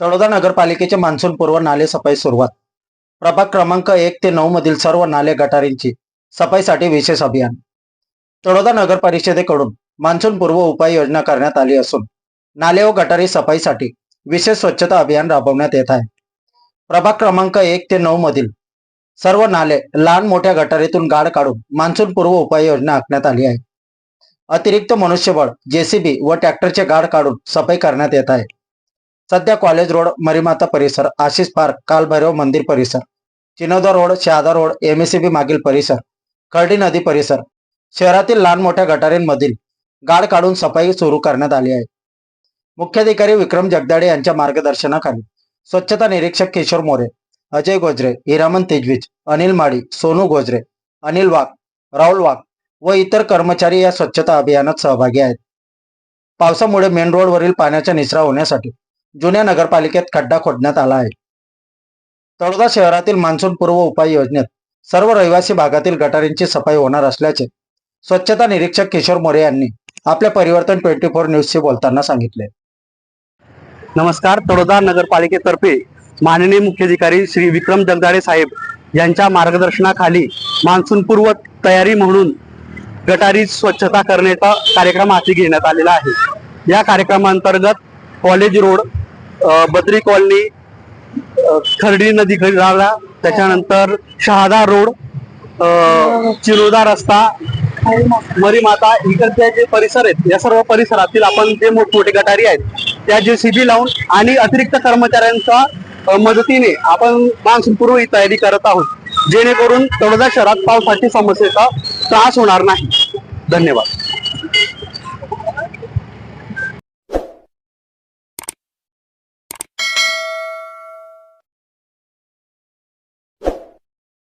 तळोदा नगरपालिकेचे मान्सून पूर्व नाले सफाई सुरुवात. प्रभाग क्रमांक एक ते नऊ मधील सर्व नाले गटारींची सफाईसाठी विशेष अभियान. तळोदा नगर परिषदेकडून मान्सून पूर्व उपाययोजना करण्यात आली असून नाले व गटारी सफाईसाठी विशेष स्वच्छता अभियान राबवण्यात येत आहे. प्रभाग क्रमांक एक ते नऊ मधील सर्व नाले लहान मोठ्या गटारीतून गाड काढून मान्सून पूर्व उपाययोजना आखण्यात आली आहे. अतिरिक्त मनुष्यबळ जेसीबी व ट्रॅक्टरचे गाड काढून सफाई करण्यात येत आहे. सध्या कॉलेज रोड मरीमाता परिसर आशिष पार्क कालभैरव मंदिर परिसर Chinoda road Shahada road MSCB मागील परिसर खर्डी नदी परिसर शहरातील लहान मोठ्या गटारींमधील गाड काढून सफाई सुरू करण्यात आली आहे. मुख्याधिकारी विक्रम जगदाडे यांच्या मार्गदर्शनाखाली स्वच्छता निरीक्षक किशोर मोरे अजय गोजरे हिरामन तेजवीज अनिल माडी सोनू गोजरे अनिल वाघ राहुल वाघ व इतर कर्मचारी या स्वच्छता अभियानात सहभागी आहेत. पावसामुळे मेन रोडवरील पाण्याचा निचरा होण्यासाठी जुन्या नगरपालिकेत खड्डा खोदण्यात आला आहे. तळोदा शहरातील मान्सून पूर्व उपाययोजनेत सर्व रहिवासी भागातील गटारींची सफाई होणार असल्याचे स्वच्छता निरीक्षक किशोर मोरे यांनी आपल्या परिवर्तन ट्वेंटी फोर न्यूजशी बोलताना सांगितले. नमस्कार तळोदा नगरपालिकेतर्फे माननीय मुख्याधिकारी श्री विक्रम जगदाळे साहेब यांच्या मार्गदर्शनाखाली मान्सूनपूर्व तयारी म्हणून गटारी स्वच्छता करण्याचा कार्यक्रम हाती घेण्यात आलेला आहे. या कार्यक्रमांतर्गत college road Badri colony Khardi नदी किनारा त्याच्यानंतर शहादा रोड चिरोदा रस्ता मरीमाता इकडचे जे परिसर आहेत या सर्व परिसरातील आपण जे मोठमोठे गटारी आहेत त्या जे सीबी लावून आणि अतिरिक्त कर्मचाऱ्यांच्या मदतीने आपण मान्सूनपूर्व ही तयारी करत आहोत. जेणेकरून तळोदा शहरात पावसाची समस्येचा त्रास होणार नाही. धन्यवाद.